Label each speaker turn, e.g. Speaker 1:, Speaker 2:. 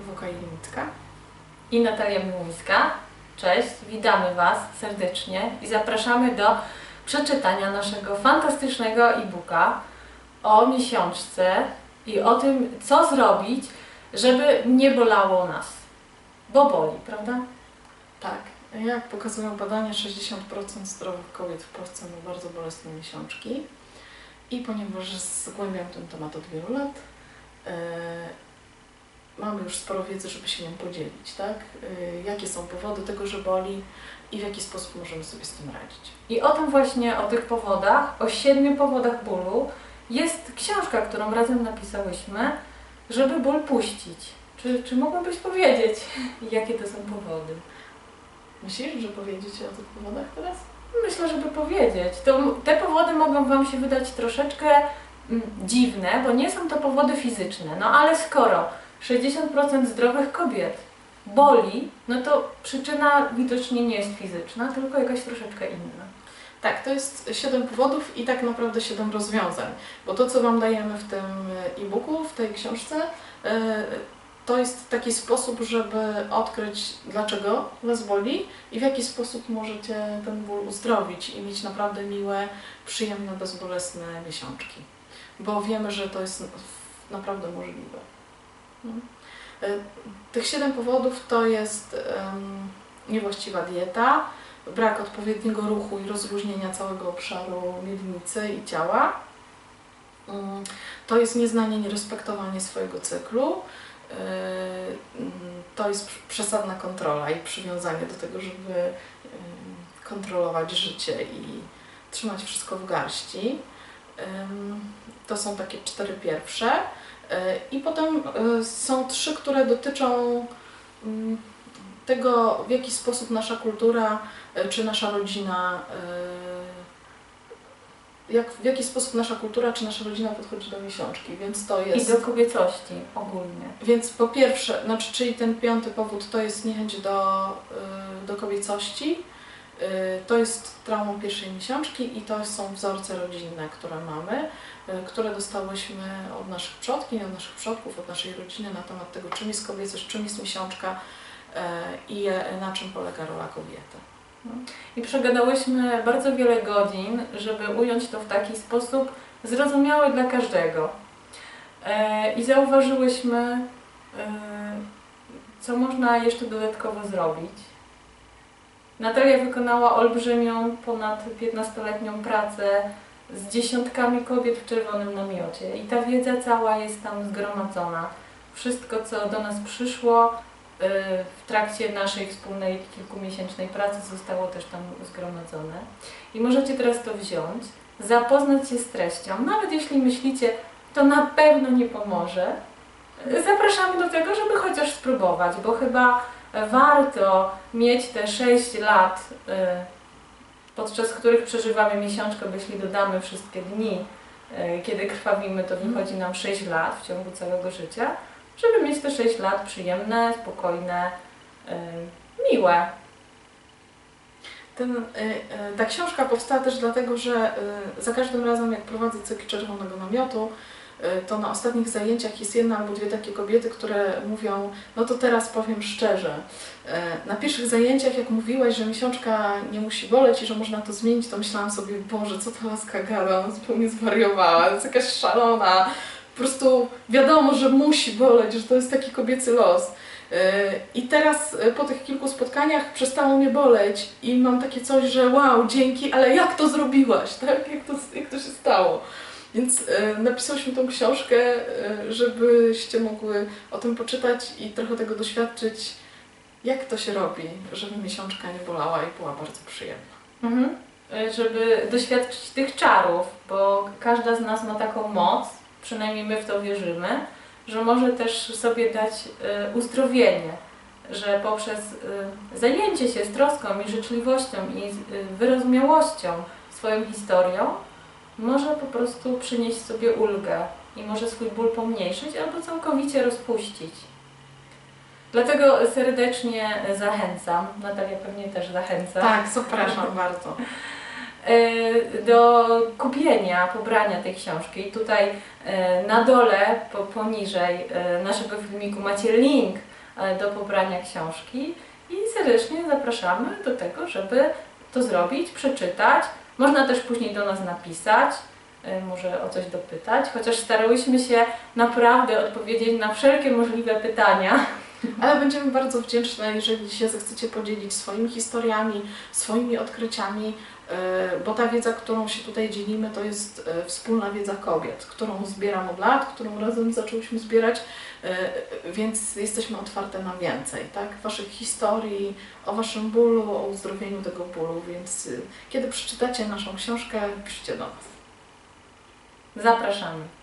Speaker 1: Ewuka Limitka.
Speaker 2: i Natalia Miłuńska. Cześć, witamy Was serdecznie i zapraszamy do przeczytania naszego fantastycznego e-booka o miesiączce i o tym, co zrobić, żeby nie bolało nas. Bo boli, prawda?
Speaker 1: Tak, jak pokazują badania, 60% zdrowych kobiet w Polsce ma bardzo bolesne miesiączki. I ponieważ zgłębiam ten temat od wielu lat, e, mamy już sporo wiedzy, żeby się nią podzielić, tak? E, jakie są powody tego, że boli i w jaki sposób możemy sobie z tym radzić.
Speaker 2: I o tym właśnie, o tych powodach, o siedmiu powodach bólu jest książka, którą razem napisałyśmy, żeby ból puścić. Czy, czy mogłabyś powiedzieć, jakie to są powody?
Speaker 1: Myślisz, że powiedzieć o tych powodach teraz?
Speaker 2: Myślę, żeby powiedzieć. To, te powody mogą Wam się wydać troszeczkę mm, dziwne, bo nie są to powody fizyczne. No ale skoro 60% zdrowych kobiet boli, no to przyczyna widocznie nie jest fizyczna, tylko jakaś troszeczkę inna.
Speaker 1: Tak, to jest 7 powodów i tak naprawdę 7 rozwiązań. Bo to, co Wam dajemy w tym e-booku, w tej książce, e, to jest taki sposób, żeby odkryć, dlaczego Was boli i w jaki sposób możecie ten ból uzdrowić i mieć naprawdę miłe, przyjemne, bezbolesne miesiączki. Bo wiemy, że to jest naprawdę możliwe. No. E, Tych 7 powodów to jest niewłaściwa dieta, brak odpowiedniego ruchu i rozluźnienia całego obszaru miednicy i ciała. Mm, To jest nieznanie, nierespektowanie swojego cyklu. Yy, mm, To jest przesadna kontrola i przywiązanie do tego, żeby kontrolować życie i trzymać wszystko w garści. To są takie cztery pierwsze. I potem yy, są trzy, które dotyczą ym, tego, w jaki sposób nasza kultura y, czy nasza rodzina, y, jak, w jaki sposób nasza kultura czy nasza rodzina podchodzi do miesiączki, więc to
Speaker 2: I
Speaker 1: jest...
Speaker 2: do kobiecości ogólnie.
Speaker 1: Więc po pierwsze, znaczy, czyli ten piąty powód to jest niechęć do, do kobiecości, to jest traumą pierwszej miesiączki i to są wzorce rodzinne, które mamy, y, które dostałyśmy od naszych przodkiń, od naszych przodków, od naszej rodziny na temat tego, czym jest kobiecość, czym jest miesiączka y, i na czym polega rola kobiety.
Speaker 2: I przegadałyśmy bardzo wiele godzin, żeby ująć to w taki sposób zrozumiały dla każdego. I zauważyłyśmy, co można jeszcze dodatkowo zrobić. Natalia wykonała olbrzymią, ponad 15-letnią pracę z dziesiątkami kobiet w czerwonym namiocie i ta wiedza cała jest tam zgromadzona. Wszystko, co do nas przyszło, y, w trakcie naszej wspólnej kilkumiesięcznej pracy zostało też tam zgromadzone. I możecie teraz to wziąć, zapoznać się z treścią, nawet jeśli myślicie, to na pewno nie pomoże. Zapraszamy do tego, żeby chociaż spróbować, bo chyba warto mieć te 6 lat, y, podczas których przeżywamy miesiączkę, bo jeśli dodamy wszystkie dni, y, kiedy krwawimy, to wychodzi nam 6 lat w ciągu całego życia, żeby mieć te 6 lat przyjemne, spokojne, y, miłe.
Speaker 1: Ten, ta książka powstała też dlatego, że za każdym razem jak prowadzę cykl Czerwonego Namiotu, to na ostatnich zajęciach jest jedna albo dwie takie kobiety, które mówią, no to teraz powiem szczerze. Y, Na pierwszych zajęciach, jak mówiłaś, że miesiączka nie musi boleć i że można to zmienić, to myślałam sobie, Boże, co ta laska gada, ona zupełnie zwariowała, jest jakaś szalona. Po prostu wiadomo, że musi boleć, że to jest taki kobiecy los. Yy, I teraz po tych kilku spotkaniach przestało mnie boleć i mam takie coś, że wow, dzięki, ale jak to zrobiłaś, tak? Jak to, jak to się stało? Więc yy, napisałyśmy tą książkę, yy, żebyście mogły o tym poczytać i trochę tego doświadczyć, jak to się robi, żeby miesiączka nie bolała i była bardzo przyjemna.
Speaker 2: Mhm. Y, Żeby doświadczyć tych czarów, bo każda z nas ma taką moc, przynajmniej my w to wierzymy, że może też sobie dać uzdrowienie, że poprzez zajęcie się z troską i życzliwością i wyrozumiałością swoją historią może po prostu przynieść sobie ulgę i może swój ból pomniejszyć albo całkowicie rozpuścić. Dlatego serdecznie zachęcam, Natalia pewnie też zachęca.
Speaker 1: Tak, zapraszam bardzo.
Speaker 2: e, do kupienia, pobrania tej książki. Tutaj e, na dole, po, poniżej e, naszego filmiku macie link do pobrania książki i serdecznie zapraszamy do tego, żeby to zrobić, przeczytać. Można też później do nas napisać, e, może o coś dopytać, chociaż starałyśmy się naprawdę odpowiedzieć na wszelkie możliwe pytania.
Speaker 1: Ale będziemy bardzo wdzięczne, jeżeli się zechcecie podzielić swoimi historiami, swoimi odkryciami, bo ta wiedza, którą się tutaj dzielimy, to jest e, wspólna wiedza kobiet, którą zbieram od lat, którą razem zaczęłyśmy zbierać, e, więc jesteśmy otwarte na więcej, tak? Waszych historii, o waszym bólu, o uzdrowieniu tego bólu, więc e, kiedy przeczytacie naszą książkę, piszcie do nas.
Speaker 2: Zapraszamy.